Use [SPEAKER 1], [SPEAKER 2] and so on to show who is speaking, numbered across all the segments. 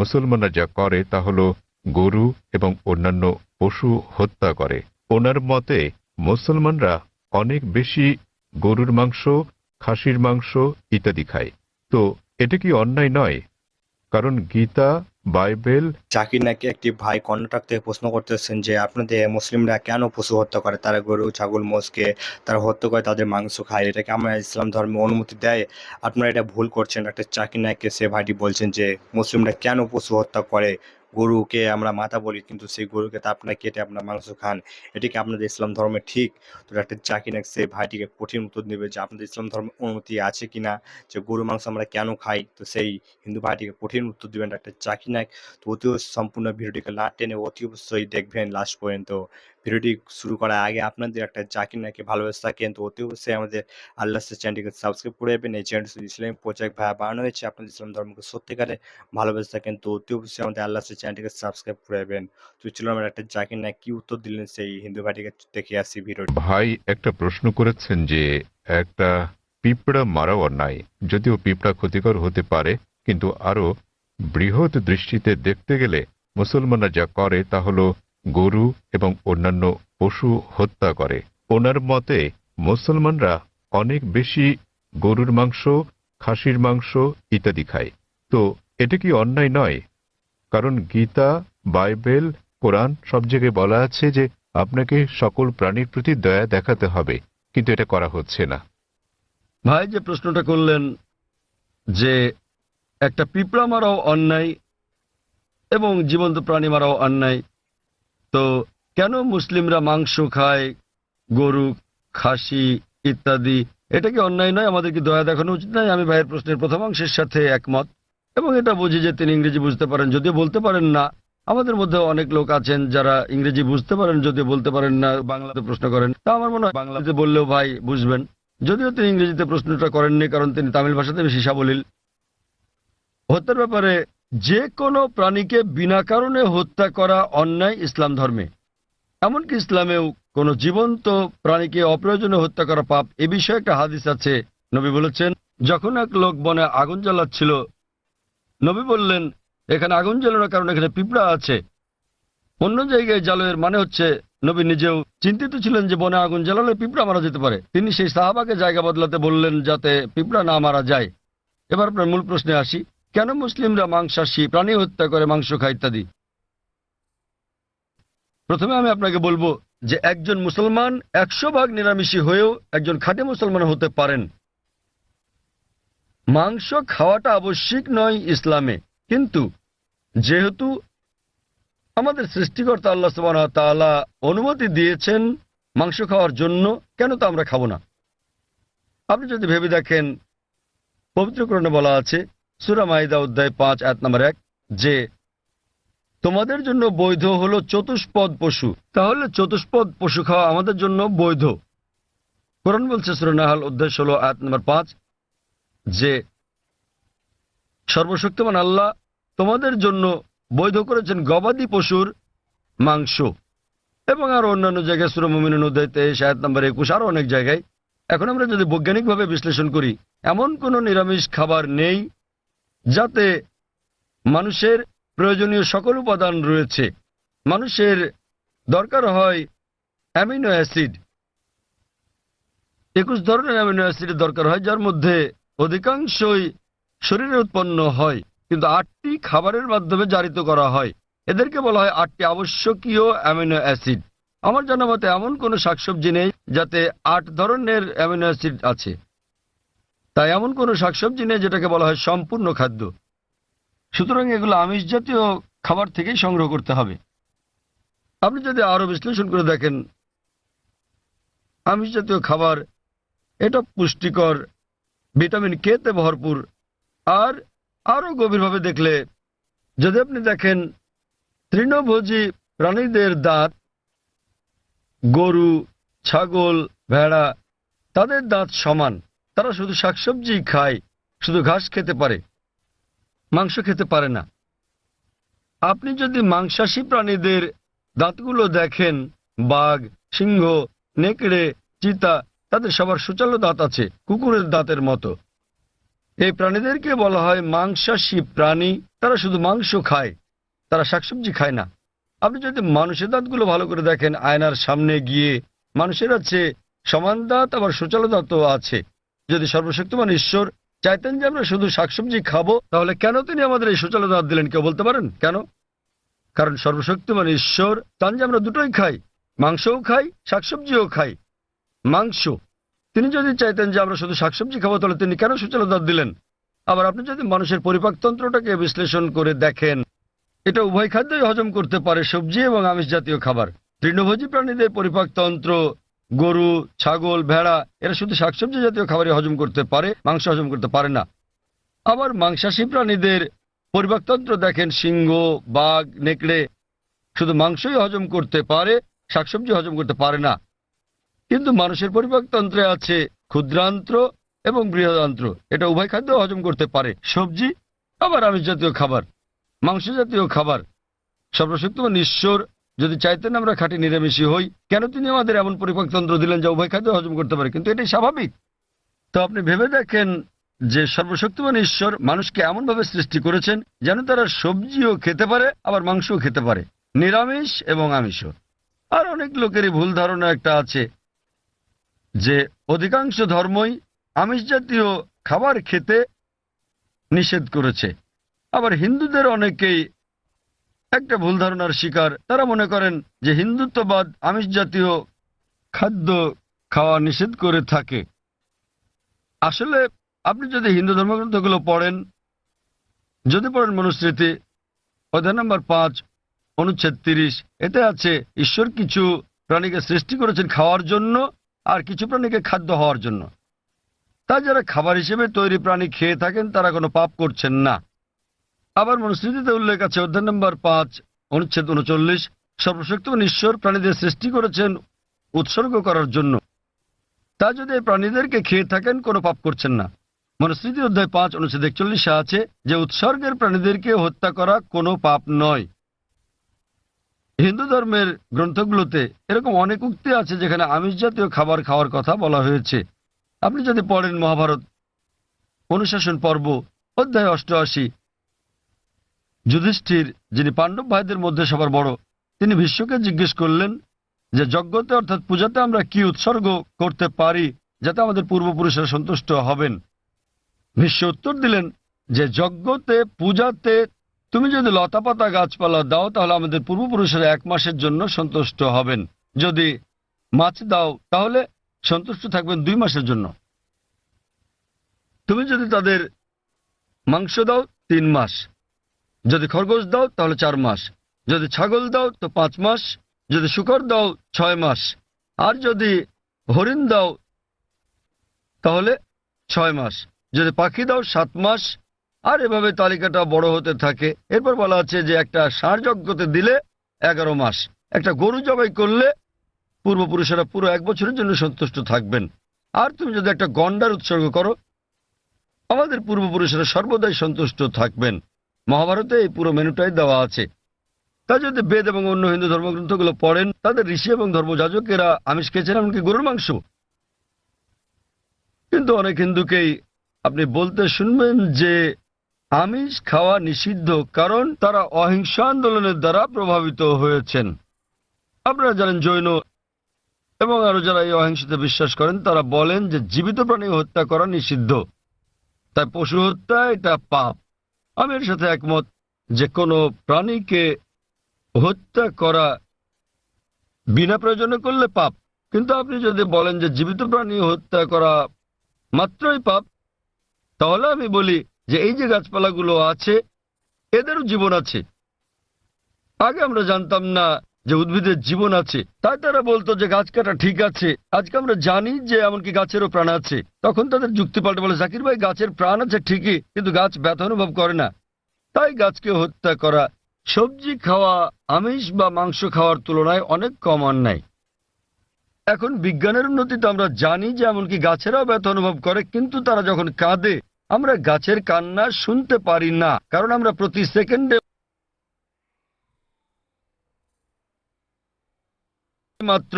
[SPEAKER 1] মুসলমানরা যা করে তা হল গরু এবং অন্যান্য পশু হত্যা করে। ওনার মতে, মুসলমানরা অনেক বেশি গরুর মাংস, খাসির মাংস ইত্যাদি খায়। তো, এটা কি অন্যায় নয়? কারণ গীতা, বাইবেল
[SPEAKER 2] জাকির নাকি একটি ভাই কর্ণাটক থেকে প্রশ্ন করতেছেন যে, আপনাদের মুসলিমরা কেন পশু হত্যা করে? তারা গরু, ছাগল, মোষকে তারা হত্যা করে, তাদের মাংস খায়। এটাকে আমরা ইসলাম ধর্মে অনুমতি দেয়? আপনারা এটা ভুল করছেন। একটা চাকির নায়ককে সে ভাইটি বলছেন যে, মুসলিমরা কেন পশু হত্যা করে? গরুকে আমরা মাথা বলি, কিন্তু সেই গরুকে তা আপনার কেটে আপনার মাংস খান। এটিকে আপনাদের ইসলাম ধর্মে ঠিক? তো একটা চাকি নাক সেই ভাইটিকে কঠিন উত্তর দেবে যে আপনাদের ইসলাম ধর্মের অনুমতি আছে কি না? যে গরু মাংস আমরা কেন খাই? তো সেই হিন্দু ভাইটিকে কঠিন উত্তর দেবেন একটা চাকি নাক। তো অতি সম্পূর্ণ ভিডিওটিকে লাট টেনে অতি অবশ্যই দেখবেন লাস্ট পর্যন্ত। ভিডিওটি শুরু করার আগে আপনাদের একটা জাকির নাকি ভালোবাসে থাকেন তো অতি অবশ্যই আমাদের আল্লাহ চ্যানেলটিকে সাবস্ক্রাইব করে দেবেন। এই চ্যানেলটি ইসলাম প্রচার ভাই বানানো হয়েছে, আপনাদের ইসলাম ধর্মকে সত্যিকারে ভালোবেসে থাকেন তো অতি অবশ্যই আমাদের আল্লাহ চ্যানেলটিকে সাবস্ক্রাইব করে দেবেন। তো চলো আমরা একটা জাকির নায়ক কি উত্তর দিলেন সেই হিন্দু ভাইটিকে দেখে আসি ভিডিওটি।
[SPEAKER 1] ভাই, একটা প্রশ্ন করেছেন যে একটা পিঁপড়া মারাও অন্যায়, যদিও পিঁপড়া ক্ষতিকর হতে পারে, কিন্তু আরও বৃহৎ দৃষ্টিতে দেখতে গেলে মুসলমানরা যা করে তা হল গরু এবং অন্যান্য পশু হত্যা করে। ওনার মতে, মুসলমানরা অনেক বেশি গরুর মাংস, খাসির মাংস ইত্যাদি খায়। তো এটা কি অন্যায় নয়? কারণ গীতা, বাইবেল, কোরআন সব জায়গায় বলা আছে যে আপনাকে সকল প্রাণীর প্রতি দয়া দেখাতে হবে, কিন্তু এটা করা হচ্ছে না।
[SPEAKER 3] ভাই যে প্রশ্নটা করলেন যে একটা পিঁপড়া মারাও অন্যায় এবং জীবন্ত প্রাণী মারাও অন্যায় তো কেন মুসলিমরা মাংস খায়, গরু, খাসি ইত্যাদি? এটা কি অন্যায় নয়? আমাদের কি দয়া দেখানো উচিত নয়? আমি ভাইয়ের প্রশ্নের প্রথমাংশের সাথে একমত। এবং এটা বুঝি যে তিনি ইংরেজি বুঝতে পারেন, যদিও বলতে পারেন না। আমাদের মধ্যে অনেক লোক আছেন যারা ইংরেজি বুঝতে পারেন, যদিও বলতে পারেন না, বাংলাতে প্রশ্ন করেন। তা আমার মনে হয় বাংলাতে বললেও ভাই বুঝবেন। যদিও তিনি ইংরেজিতে প্রশ্নটা করেননি, কারণ তিনি তামিল ভাষাতে বেশি সাবলীল। হত্যার ব্যাপারে যে কোনো প্রাণীকে বিনা কারণে হত্যা করা অন্যায় ইসলাম ধর্মে। এমনকি ইসলামেও কোনো জীবন্ত প্রাণীকে অপ্রয়োজনে হত্যা করা পাপ, এ বিষয়ে একটা হাদিস আছে, নবী বলেছেন, যখন এক লোক বনে আগুন জ্বালাচ্ছিল, নবী বললেন, এখানে আগুন জ্বালানোর কারণে এখানে পিঁপড়া আছে। অন্য জায়গায় জ্বালের মানে হচ্ছে, নবী নিজেও চিন্তিত ছিলেন যে বনে আগুন জ্বালালে পিঁপড়া মারা যেতে পারে। তিনি সেই সাহাবাকে জায়গা বদলাতে বললেন যাতে পিঁপড়া না মারা যায়। এবার আপনার মূল প্রশ্নে আসি। কেন মুসলিমরা মাংসাশী প্রাণী হত্যা করে মাংস খায় ইত্যাদি প্রথমে আমি আপনাকে বলব যে একজন মুসলমান একশো ভাগ নিরামিষী হয়েও একজন খাঁটি মুসলমান হতে পারেন। মাংস খাওয়াটা আবশ্যিক নয় ইসলামে, কিন্তু যেহেতু আমাদের সৃষ্টিকর্তা আল্লাহ তাআলা অনুমতি দিয়েছেন মাংস খাওয়ার জন্য, কেন তো আমরা খাব না? আপনি যদি ভেবে দেখেন পবিত্রকরণে বলা আছে সুরা মাইদা অধ্যায় পাঁচ, আয়াত নম্বর এক, যে তোমাদের জন্য বৈধ হলো চতুষ্পদ পশু। তাহলে চতুষ্পদ পশু খাওয়া আমাদের জন্য বৈধ। কোরআন বলছে সুরনাহাল অধ্যায় ষোলো, আয়াত নম্বর পাঁচ, যে সর্বশক্তিমান আল্লাহ তোমাদের জন্য বৈধ করেছেন গবাদি পশুর মাংস। এবং আরও অন্যান্য জায়গায় সুরমিন অধ্যায় তেইশ, আয়াত নম্বর একুশ, আরও অনেক জায়গায়। এখন আমরা যদি বৈজ্ঞানিকভাবে বিশ্লেষণ করি, এমন কোনো নিরামিষ খাবার নেই যাতে মানুষের প্রয়োজনীয় সকল উপাদান রয়েছে। মানুষের দরকার হয় অ্যামিনো অ্যাসিড। একুশ ধরনের অ্যামিনো অ্যাসিডের দরকার হয়, যার মধ্যে অধিকাংশই শরীরে উৎপন্ন হয়, কিন্তু আটটি খাবারের মাধ্যমে জারিত করা হয়। এদেরকে বলা হয় আটটি আবশ্যকীয় অ্যামিনো অ্যাসিড। আমার জানা মতে এমন কোনো শাকসবজি নেই যাতে আট ধরনের অ্যামিনো অ্যাসিড আছে। তাই এমন কোনো শাকসবজি নেই যেটাকে বলা হয় সম্পূর্ণ খাদ্য। সুতরাং এগুলো আমিষ জাতীয় খাবার থেকেই সংগ্রহ করতে হবে। আপনি যদি আরও বিশ্লেষণ করে দেখেন, আমিষ জাতীয় খাবার, এটা পুষ্টিকর, ভিটামিন কে তে ভরপুর, আর আরও গভীরভাবে দেখলে, যদি আপনি দেখেন, তৃণভোজী প্রাণীদের দাঁত, গরু, ছাগল, ভেড়া, তাদের দাঁত সমান। তারা শুধু শাকসবজি খায়, শুধু ঘাস খেতে পারে, মাংস খেতে পারে না। আপনি যদি মাংসাশী প্রাণীদের দাঁতগুলো দেখেন, বাঘ, সিংহ, নেকড়ে, চিতা, তাদের সবার সুচালো দাঁত আছে, কুকুরের দাঁতের মতো। এই প্রাণীদেরকে বলা হয় মাংসাশী প্রাণী। তারা শুধু মাংস খায়, তারা শাকসবজি খায় না। আপনি যদি মানুষের দাঁতগুলো ভালো করে দেখেন, আয়নার সামনে গিয়ে মানুষের আছে, সমান দাঁত, আবার সুচালো দাঁতও আছে। যদি সর্বশক্তিমান ঈশ্বর চাইতেন যে আমরা শুধু শাকসবজি খাব, তাহলে কেন তিনি আমাদের এই সুচালো দাঁত দিলেন, কেউ বলতে পারেন? কেন? কারণ সর্বশক্তিমান ঈশ্বর চান যে আমরা দুটোই খাই, মাংসও খাই, শাকসবজিও খাই। মাংস, তিনি যদি চাইতেন যে আমরা শুধু শাকসবজি খাব, তাহলে তিনি কেন সুচালো দাঁত দিলেন? আবার আপনি যদি মানুষের পরিপাকতন্ত্রটাকে বিশ্লেষণ করে দেখেন, এটা উভয় খাদ্যই হজম করতে পারে সবজি এবং আমিষ জাতীয় খাবার। তৃণভোজী প্রাণীদের পরিপাকতন্ত্র গরু, ছাগল, ভেড়া, এরা শুধু শাকসবজি জাতীয় খাবারই হজম করতে পারে, মাংস হজম করতে পারে না। আবার মাংসাশী প্রাণীদের পরিবাকতন্ত্র দেখেন, সিংহ, বাঘ, নেকড়ে শুধু মাংসই হজম করতে পারে, শাকসবজি হজম করতে পারে না। কিন্তু মানুষের পরিপাকতন্ত্রে আছে ক্ষুদ্রান্ত্র এবং বৃহদান্ত্র। এটা উভয় খাদ্য হজম করতে পারে। সবজি, আবার আমিষ জাতীয় খাবার মাংস জাতীয় খাবার, সর্বশক্তিমান ঈশ্বর যদি চাইতেন আমরা খাঁটি নিরামিষী হই, কেন তিনি আমাদের এমন পরিপাকতন্ত্র দিলেন যা উভয় খাদ্য হজম করতে পারে? কিন্তু এটাই স্বাভাবিক। তো আপনি ভেবে দেখেন যে সর্বশক্তিমান ঈশ্বর মানুষকে এমনভাবে সৃষ্টি করেছেন যেন তারা সবজিও খেতে পারে, আবার মাংসও খেতে পারে। নিরামিষ এবং আমিষও আর অনেক লোকেরই ভুল ধারণা একটা আছে যে অধিকাংশ ধর্মই আমিষ জাতীয় খাবার খেতে নিষেধ করেছে। আবার হিন্দুদের অনেকেই একটা ভুল ধারণার শিকার। তারা মনে করেন যে হিন্দুত্ববাদ আমিষ জাতীয় খাদ্য খাওয়া নিষেধ করে থাকে। আসলে আপনি যদি হিন্দু ধর্মগ্রন্থগুলো পড়েন, যদি পড়েন মনুস্মৃতি, অধ্যায় নম্বর পাঁচ, অনুচ্ছেদ তিরিশ, এতে আছে ঈশ্বর কিছু প্রাণীকে সৃষ্টি করেছেন খাওয়ার জন্য আর কিছু প্রাণীকে খাদ্য হওয়ার জন্য। তাই যারা খাবার হিসেবে তৈরি প্রাণী খেয়ে থাকেন, তারা কোনো পাপ করছেন না। আবার মনুস্মৃতিতে উল্লেখ আছে, অধ্যায় নম্বর পাঁচ, অনুচ্ছেদ উনচল্লিশ সর্বশক্তিমান ঈশ্বর প্রাণীদের সৃষ্টি করেছেন উৎসর্গ করার জন্য। তা যদি প্রাণীদেরকে খেয়ে থাকেন, কোনো পাপ করছেন না। মনুস্মৃতি অধ্যায় পাঁচ, অনুচ্ছেদ একচল্লিশে আছে যে উৎসর্গের প্রাণীদেরকে হত্যা করা কোনো পাপ নয়। হিন্দু ধর্মের গ্রন্থগুলোতে এরকম অনেক উক্তি আছে যেখানে আমিষ জাতীয় খাবার খাওয়ার কথা বলা হয়েছে। আপনি যদি পড়েন মহাভারত অনুশাসন পর্ব, অধ্যায় অষ্টআশি যুধিষ্ঠির, যিনি পাণ্ডব ভাইদের মধ্যে সবার বড়, তিনি বিশ্বকে জিজ্ঞেস করলেন যে, যজ্ঞতে অর্থাৎ পূজাতে আমরা কি উৎসর্গ করতে পারি যাতে আমাদের পূর্বপুরুষেরা সন্তুষ্ট হবেন? ভীষ্ম উত্তর দিলেন যে, যজ্ঞতে, পূজাতে তুমি যদি লতাপাতা গাছপালা দাও, তাহলে আমাদের পূর্বপুরুষেরা এক মাসের জন্য সন্তুষ্ট হবেন। যদি মাছ দাও, তাহলে সন্তুষ্ট থাকবেন দুই মাসের জন্য। তুমি যদি তাদের মাংস দাও, তিন মাস। যদি খরগোশ দাও, তাহলে চার মাস। যদি ছাগল দাও, তো পাঁচ মাস। যদি শুকর দাও, ছয় মাস। আর যদি হরিণ দাও, তাহলে ছয় মাস। যদি পাখি দাও, সাত মাস। আর এভাবে তালিকাটা বড় হতে থাকে। এরপর বলা আছে যে একটা ষাঁড় যজ্ঞতে দিলে এগারো মাস। একটা গরু জবাই করলে পূর্বপুরুষেরা পুরো এক বছরের জন্য সন্তুষ্ট থাকবেন। আর তুমি যদি একটা গন্ডার উৎসর্গ করো, আমাদের পূর্বপুরুষেরা সর্বদাই সন্তুষ্ট থাকবেন। মহাভারতে এই পুরো মেনুটাই দেওয়া আছে। তা যদি বেদ এবং অন্য হিন্দু ধর্মগ্রন্থগুলো পড়েন, তাদের ঋষি এবং ধর্মযাজকেরা আমিষ খেয়েছেন এমনকি গরুর মাংস। কিন্তু অনেক হিন্দুকেই আপনি বলতে শুনবেন যে আমিষ খাওয়া নিষিদ্ধ কারণ তারা অহিংস আন্দোলনের দ্বারা প্রভাবিত হয়েছেন। আপনারা জানেন জৈন এবং আরও যারা এই অহিংসতে বিশ্বাস করেন, তারা বলেন যে জীবিত প্রাণী হত্যা করা নিষিদ্ধ। তাই পশু হত্যা এটা পাপ। আমি এর সাথে একমত যে কোনো প্রাণীকে হত্যা করা বিনা প্রয়োজনে করলে পাপ। কিন্তু আপনি যদি বলেন যে জীবিত প্রাণী হত্যা করা মাত্রই পাপ, তাহলে আমি বলি যে এই যে গাছপালাগুলো আছে, এদেরও জীবন আছে। আগে আমরা জানতাম না যে উদ্ভিদের জীবন আছে, তাই তারা বলতো যে গাছ কাটা ঠিক আছে। আজকে আমরা জানি যে এমনকি গাছেরও প্রাণ আছে। তখন তাদের যুক্তি পাল্টে বলে, জাকির ভাই, গাছের প্রাণ আছে ঠিকই, কিন্তু গাছ ব্যথা অনুভব করে না। তাই গাছকে হত্যা করা, সবজি খাওয়া, আমিষ বা মাংস খাওয়ার তুলনায় অনেক কম অন্যায়। এখন বিজ্ঞানের উন্নতিতে আমরা জানি যে এমনকি গাছেরাও ব্যথা অনুভব করে, কিন্তু তারা যখন কাঁদে, আমরা গাছের কান্না শুনতে পারি না। কারণ আমরা প্রতি সেকেন্ডে মাত্র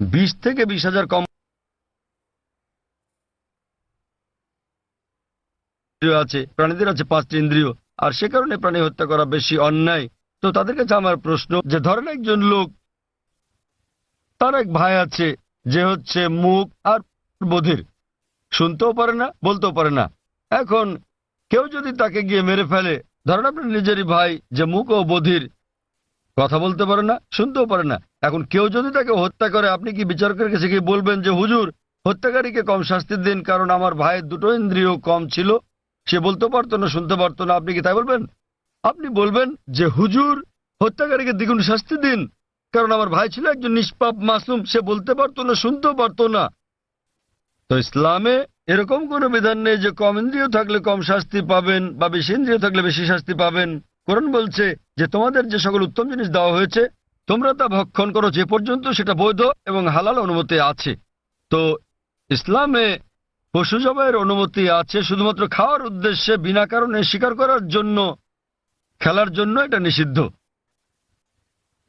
[SPEAKER 3] বিশ থেকে বিশ হাজার কম আছে, প্রাণীদের আছে পাঁচটি ইন্দ্রিয়। আর সে কারণে প্রাণী হত্যা করা বেশি অন্যায়। তো তাদের কাছে আমার প্রশ্ন যে ধরেন একজন লোক, তার এক ভাই আছে, যে হচ্ছে মুখ আর বধির। শুনতেও পারে না, বলতেও পারে না। এখন কেউ যদি তাকে গিয়ে মেরে ফেলে, ধরেন আপনার নিজেরই ভাই যে মুখ ও বধির কথা বলতে পারে না, শুনতেও পারে না। এখন কেউ যদি তাকে হত্যা করে, আপনি কি বিচারকের কাছে গিয়ে বলবেন যে, হুজুর, হত্যাকারীকে কম শাস্তি দিন, কারণ আমার ভাইয়ের দুটো ইন্দ্রিয় কম ছিল। সে বলতে পারতো না, শুনতে পারতো না। আপনি কি তাই বলবেন? আপনি বলবেন যে, হুজুর, হত্যাকারীকে দ্বিগুণ শাস্তি দিন, কারণ আমার ভাই ছিল একজন নিষ্পাপ মাসুম সে বলতে পারতো না, শুনতেও পারতো না। তো ইসলামে এরকম কোনো বিধান নেই যে, কম ইন্দ্রিয় থাকলে কম শাস্তি পাবেন বা বেশি ইন্দ্রিয় থাকলে বেশি শাস্তি পাবেন। কোরআন বলছে যে তোমাদের যে সকল উত্তম জিনিস দেওয়া হয়েছে, তোমরা তা ভক্ষণ করো যে পর্যন্ত সেটা বৈধ এবং হালাল অনুমতি আছে। তো ইসলামে পশু জবাইয়ের অনুমতি আছে শুধুমাত্র খাওয়ার উদ্দেশ্যে, বিনা কারণে শিকার করার জন্য, খেলার জন্য এটা নিষিদ্ধ।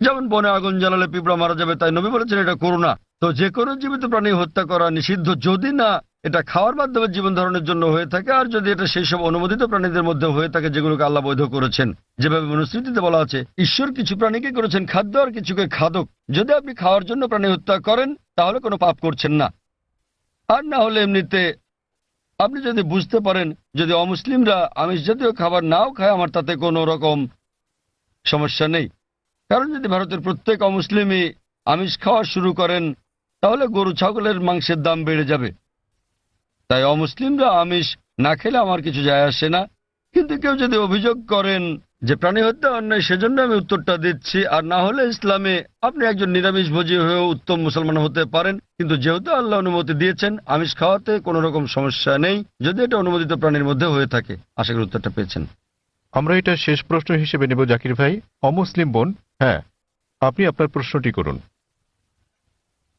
[SPEAKER 3] যেমন বনে আগুন জ্বালালে পিঁপড়া মারা যাবে, তাই নবী বলেছেন এটা করো না। তো যে কোনো জীবিত প্রাণী হত্যা করা নিষিদ্ধ যদি না এটা খাওয়ার মাধ্যমে জীবন ধারণের জন্য হয়ে থাকে, আর যদি এটা সেই সব অনুমোদিত প্রাণীদের মধ্যে হয়ে থাকে যেগুলোকে আল্লাহ বৈধ করেছেন। যেভাবে মনুস্মৃতিতে বলা আছে, ঈশ্বর কিছু প্রাণীকে করেছেন খাদ্য আর কিছুকে খাদক। যদি আপনি খাওয়ার জন্য প্রাণী হত্যা করেন, তাহলে কোনো পাপ করছেন না। আর না হলে এমনিতে আপনি যদি বুঝতে পারেন, যদি অমুসলিমরা আমিষ জাতীয় খাবার নাও খায়, আমার তাতে কোনো রকম সমস্যা নেই। কারণ যদি ভারতের প্রত্যেক অমুসলিমই আমিষ খাওয়া শুরু করেন তাহলে গরু, ছাগলের মাংসের দাম বেড়ে যাবে। তাই অমুসলিমরা আমিষ না খেলে আমার কিছু যায় আসে না। কিন্তু কেউ যদি অভিযোগ করেন যে প্রাণী হত্যা অন্যায়, সেজন্য আমি উত্তরটা দিচ্ছি। আর না হলে ইসলামে আপনি একজন নিরামিষ ভোজী হয়েও উত্তম মুসলমান হতে পারেন। কিন্তু যেহেতু আল্লাহ অনুমতি দিয়েছেন, আমিষ খাওয়াতে কোনো রকম সমস্যা নেই। যদি এটা অনুমোদিত প্রাণীর মধ্যে হয়ে থাকে, আশা করি উত্তরটা পেয়েছেন।
[SPEAKER 1] আমরা এটা শেষ প্রশ্ন হিসেবে নেব, জাকির ভাই। অমুসলিম বোন হ্যাঁ আপনি আপনার প্রশ্নটি করুন।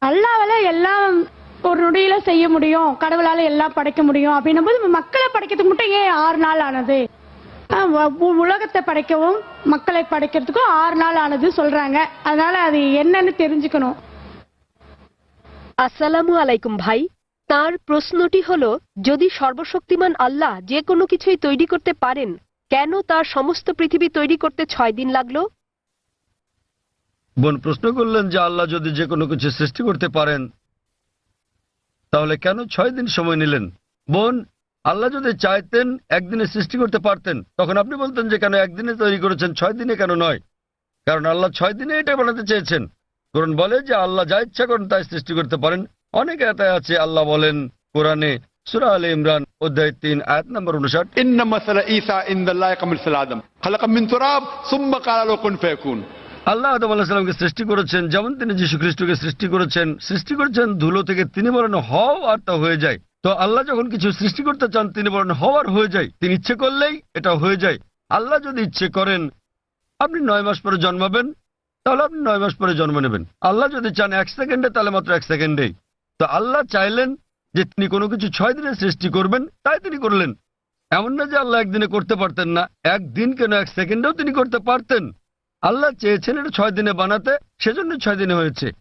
[SPEAKER 4] அல்லாவால எல்லாம் ஒரு நொடியில செய்ய முடியும் கடவுளால எல்லாம் படைக்க முடியும் அப்படின்னும் போது மக்களை படைக்கிறதுக்கு மட்டும் ஏன் ஆறு நாள் ஆனது ஆஹ் உ- உலகத்தை படைக்கவும் மக்களை படைக்கிறதுக்கும் ஆறு நாள் ஆனது சொல்றாங்க அதனால அது என்னன்னு தெரிஞ்சுக்கணும்
[SPEAKER 5] আসসালামু আলাইকুম ভাই তার প্রশ্নটি হলো যদি সর্বশক্তিমান আল্লাহ যে কোনো কিছুই তৈরি করতে পারেন কেন তার সমস্ত পৃথিবী তৈরি করতে ছয় দিন লাগলো
[SPEAKER 3] বোন প্রশ্ন করলেন যে আল্লাহ যদি যে কোনো কিছু সৃষ্টি করতে পারেন, তাহলে কেন ছয় দিন সময় নিলেন? বোন, আল্লাহ যদি চাইতেন একদিনে সৃষ্টি করতে পারতেন, তখন আপনি বলতেন যে কেন একদিনে তৈরি করেছেন, ছয় দিনে কেন নয়? কারণ আল্লাহ ছয় দিনে এটা বানাতে চেয়েছেন। কোরআন বলে যে আল্লাহ যা ইচ্ছা করেন তাই সৃষ্টি করতে পারেন। অনেক আয়তায় আছে, আল্লাহ বলেন কোরআনে সুরা আল ইমরান, অধ্যায় তিন, আয়াত নম্বর উনষাট
[SPEAKER 6] ইন্না ইন্দাল্লাহ কামিল সালাদম খালাকা মিন তুরাব, সুম্মা কালালু কুন ফেকুন
[SPEAKER 3] আল্লাহ আদম আলাহিসামকে সৃষ্টি করেছেন, যেমন তিনি যীশু খ্রিস্টকে সৃষ্টি করেছেন সৃষ্টি করেছেন ধুলো থেকে তিনি বলেন হও আর তা হয়ে যায়। তো আল্লাহ যখন কিছু সৃষ্টি করতে চান, তিনি বলেন হওয়ার হয়ে যায়। তিনি ইচ্ছে করলেই এটা হয়ে যায়। আল্লাহ যদি ইচ্ছে করেন, আপনি নয় মাস পরে জন্মাবেন, তাহলে আপনি নয় মাস পরে জন্ম নেবেন। আল্লাহ যদি চান এক সেকেন্ডে, তাহলে মাত্র এক সেকেন্ডেই। তো আল্লাহ চাইলেন যে তিনি কোনো কিছু ছয় দিনে সৃষ্টি করবেন, তাই তিনি করলেন। এমন না যে আল্লাহ একদিনে করতে পারতেন না, একদিন কেন এক সেকেন্ডেও তিনি করতে পারতেন? আল্লাহ চেয়েছেন এটা ছয় দিনে বানাতে, সেজন্য ছয় দিনে হয়েছে।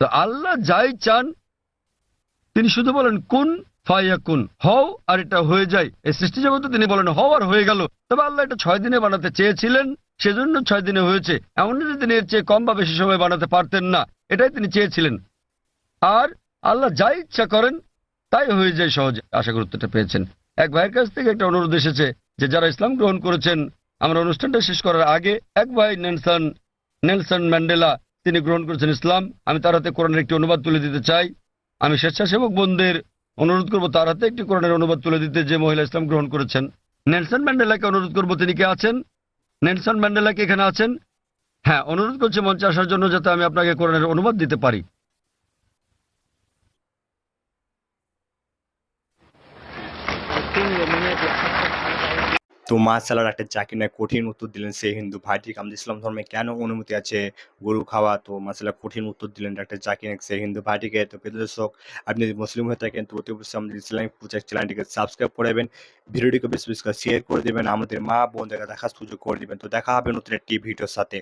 [SPEAKER 3] তো আল্লাহ যাই চান, তিনি শুধু বলেন, কোন ফাইয়া কুন হও আর এটা হয়ে যায়। এই সৃষ্টি জগতে তিনি বলেন, হও আর হয়ে গেল। তবে আল্লাহ এটা ছয় দিনে বানাতে চেয়েছিলেন, সেজন্য ছয় দিনে হয়েছে। এমন না যে তিনি এর চেয়ে কম বা বেশি সময় বানাতে পারতেন না, এটাই তিনি চেয়েছিলেন। আর আল্লাহ যাই ইচ্ছা করেন, তাই হয়ে যায় সহজে। আশা উত্তরটা পেয়েছেন। এক ভাইয়ের কাছ থেকে একটা অনুরোধ এসেছে যে, যারা ইসলাম গ্রহণ করেছেন আমরা অনুষ্ঠানটা শেষ করার আগে এক ভাই নেলসন নেলসন ম্যান্ডেলা, তিনি গ্রহণ করেছেন ইসলাম। আমি তার হাতে কোরআনের একটি অনুবাদ তুলে দিতে চাই। আমি স্বেচ্ছাসেবক বোনদের অনুরোধ করব, তার হাতে একটি কোরআনের অনুবাদ তুলে দিতে যে মহিলা ইসলাম গ্রহণ করেছেন। নেলসন ম্যান্ডেলাকে অনুরোধ করব, তিনি কে আছেন? নেলসন ম্যান্ডেলা কি এখানে আছেন? হ্যাঁ অনুরোধ করছি মঞ্চে আসার জন্য যাতে আমি আপনাকে কোরআনের অনুবাদ দিতে পারি।
[SPEAKER 2] তো মাসালার একটা চাকরি নয় কঠিন উত্তর দিলেন সেই হিন্দু ভাইটিকে আমাদের ইসলাম ধর্মে কেন অনুমতি আছে? গরু খাওয়া তো মাসালা কঠিন উত্তর দিলেন একটা চাকরি সেই হিন্দু ভাইটিকে। তো দর্শক, আপনি যদি মুসলিম হয়ে থাকেন, তো অতি অবশ্যই আমাদের ইসলামিক পূজার চ্যানেলটিকে সাবস্ক্রাইব করে ভিডিওটিকে বেশি বেশি শেয়ার করে দেবেন। আমাদের মা বোনদেরকে দেখার সুযোগ করে দেবেন। তো দেখা হবে নতুন একটি ভিডিওর সাথে।